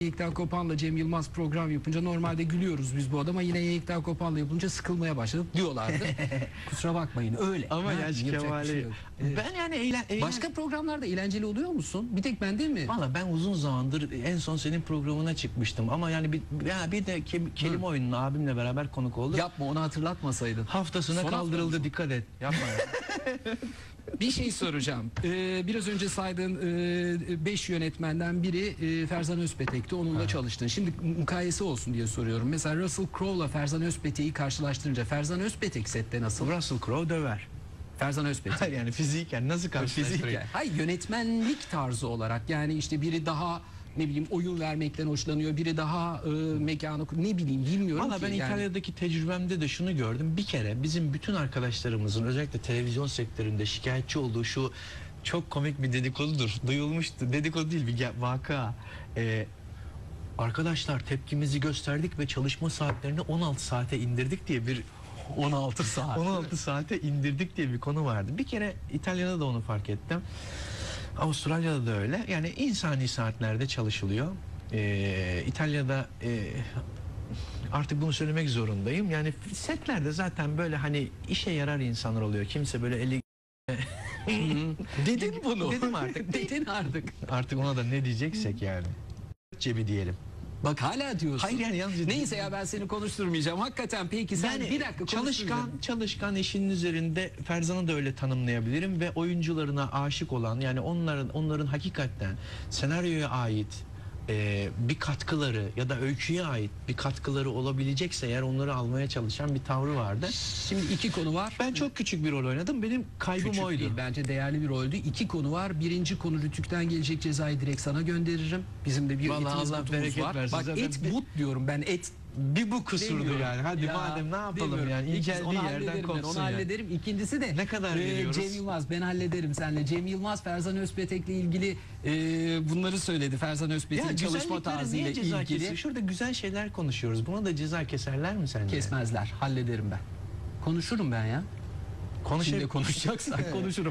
Yekten Kopan'la Cem Yılmaz program yapınca normalde gülüyoruz biz bu adama yine Yekten Kopan'la yapınca sıkılmaya başladık diyorlardı. Kusura bakmayın öyle. Ama Kemal'i. şey yok. Evet. ben yani eğlen, eğlen... Başka programlarda eğlenceli oluyor musun? Bir tek ben değil mi? Valla ben uzun zamandır en son senin programına çıkmıştım ama yani bir, ya bir de ke- kelime oyununa abimle beraber konuk olduk. Yapma onu hatırlatmasaydın. Haftasına Son hafta kaldırıldı mı? dikkat et. Yapma ya. Bir şey soracağım. Ee, biraz önce saydığın 5 yönetmenden biri e, Ferzan Özpetek'ti. Onunla çalıştın. Şimdi mukayese olsun diye soruyorum. Mesela Russell Crowe'la Ferzan Özpetek'i karşılaştırınca Ferzan Özpetek sette nasıl? Russell Crowe döver. Ferzan Özpetek. Hayır yani fiziken nasıl karşılaştırayım? Fiziken. Hayır yönetmenlik tarzı olarak yani işte biri daha ne bileyim oyun vermekten hoşlanıyor, biri daha e, mekanı ne bileyim bilmiyorum Valla ki. ben yani. İtalya'daki tecrübemde de şunu gördüm. Bir kere bizim bütün arkadaşlarımızın özellikle televizyon sektöründe şikayetçi olduğu şu çok komik bir dedikodudur. Duyulmuştu. Dedikodu değil bir vaka. Ee, arkadaşlar tepkimizi gösterdik ve çalışma saatlerini 16 saate indirdik diye bir 16 saat. 16 saate indirdik diye bir konu vardı. Bir kere İtalya'da da onu fark ettim. Avustralya'da da öyle. Yani insani saatlerde çalışılıyor. Ee, İtalya'da e, artık bunu söylemek zorundayım. Yani setlerde zaten böyle hani işe yarar insanlar oluyor. Kimse böyle eli Dedin bunu. Dedim artık. Dedin artık. artık ona da ne diyeceksek yani. Cebi diyelim. Bak hala diyorsun. Hayır yani yalnız Neyse ya ben seni konuşturmayacağım. Hakikaten peki sen Yani bir dakika çalışkan çalışkan işinin üzerinde Ferzan'ı da öyle tanımlayabilirim ve oyuncularına aşık olan yani onların onların hakikaten senaryoya ait e, bir katkıları ya da öyküye ait bir katkıları olabilecekse eğer onları almaya çalışan bir tavrı vardı. Şimdi iki konu var. Ben çok küçük bir rol oynadım. Benim kaybım Küçük oydu. değil, bence değerli bir roldü. İki konu var. Birinci konu Rütük'ten gelecek cezayı direkt sana gönderirim. Bizim de bir Vallahi etimiz Allah bereket var. versin. Bak Zaten et but diyorum ben et Bir bu kusurdu demiyorum. yani. Hadi Ya, madem ne yapalım demiyorum. yani. İyi İkiz, geldiği onu yerden hallederim ben, kopsun Onu ya. hallederim. İkincisi de Ne kadar veriyoruz? Cem Yılmaz ben hallederim seninle. Cem Yılmaz Ferzan Özpetek'le ilgili e, bunları söyledi. Ferzan Özpetek'in çalışma güzelliklere tarzıyla niye ceza ilgili kesiyor? Şurada güzel şeyler konuşuyoruz. Buna da ceza keserler mi sence? kesmezler. Hallederim ben. Konuşurum ben ya. Konuşayım. Şimdi konuşacaksak konuşurum.